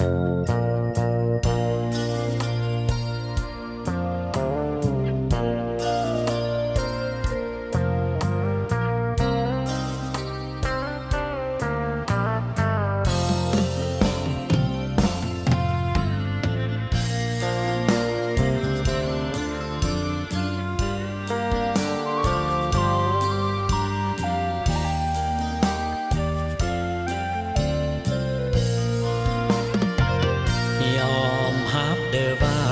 ย อา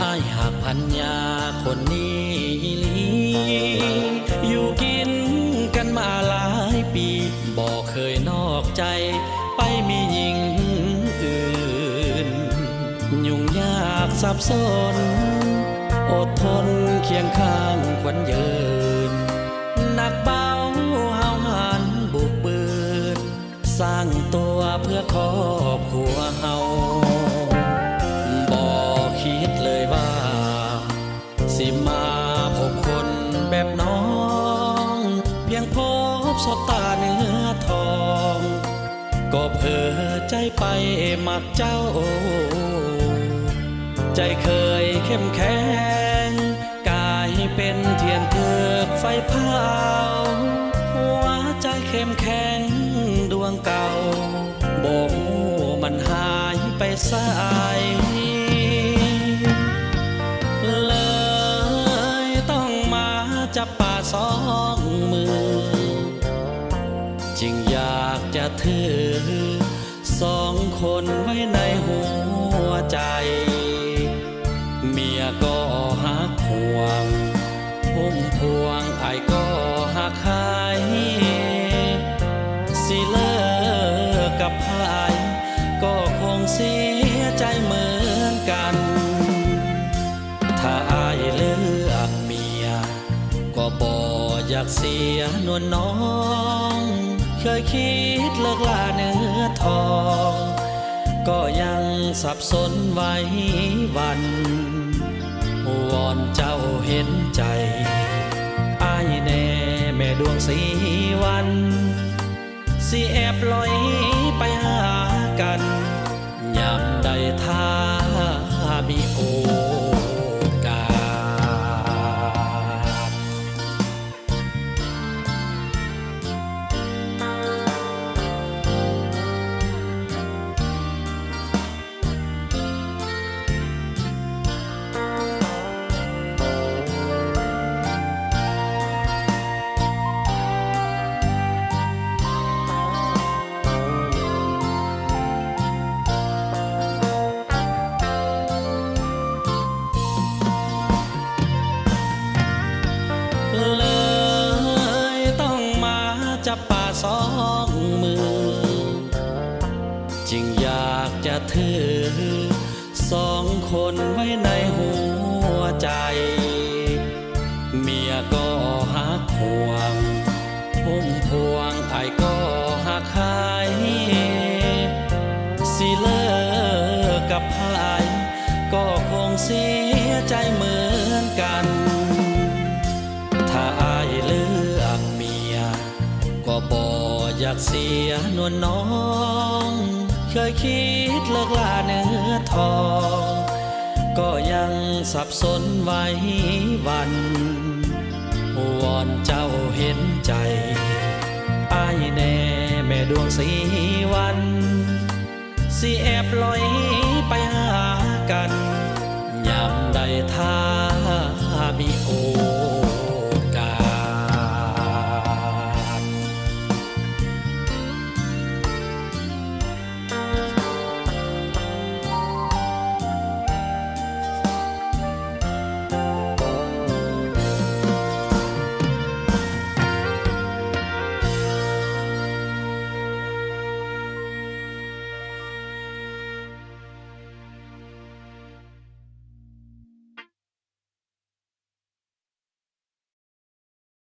อายหักพันยาคนนี้อีหลีอยู่กินกันมาหลายปีบอกเคยนอกใจ ไปมีหญิงอื่น ยุ่งยากสับสนอดทนเคียงข้างขวัญยืนหนักเบาเฮาหันบุกเบิดสร้างตัวเพื่อครอบครัวเฮา บสบตาเนื้อทอง ก็เพอใจไปมักเจ้า ใจเคยเข้มแข็ง กายเป็นเทียนเถือกไฟเผาหัวใจเข้มแข็งดวงเก่าโบกมันหายไปสายเลยต้องมาจับป่าสอง จึงอยากจะถือ สองคนไว้ในหัวใจ เมียก็หักห่วงพุ่มพวงไอก็หักหายสิเลิกกับพายก็คงเสียใจเหมือนกัน ถ้าอายเลือกเมีย ก็บออยากเสียนวลน้อง เคยคิดเลิกลาเนื้อทอง ก็ยังสับสนไว้วันวอนเจ้าเห็นใจอายแน่แม่ดวงสีวันสิแอบลอยไปหากัน ยามใดถ้ามีโอ สองมือ จึงอยากจะถือ สองคนไว้ในหัวใจ เมียก็หักห่วงพุ่มพวงไอ้ายก็หักหายสิเลิกกับพายก็คงเสียใจเหมือนกันากเสียนวลน้อง เคยคิดเลิกลาเนื้อทอง ก็ยังสับสนไว้วันวอนเจ้าเห็นใจอายแน่แม่ดวงสีวันสิแอบลอยไปหากันยามใดถ้ามีโอ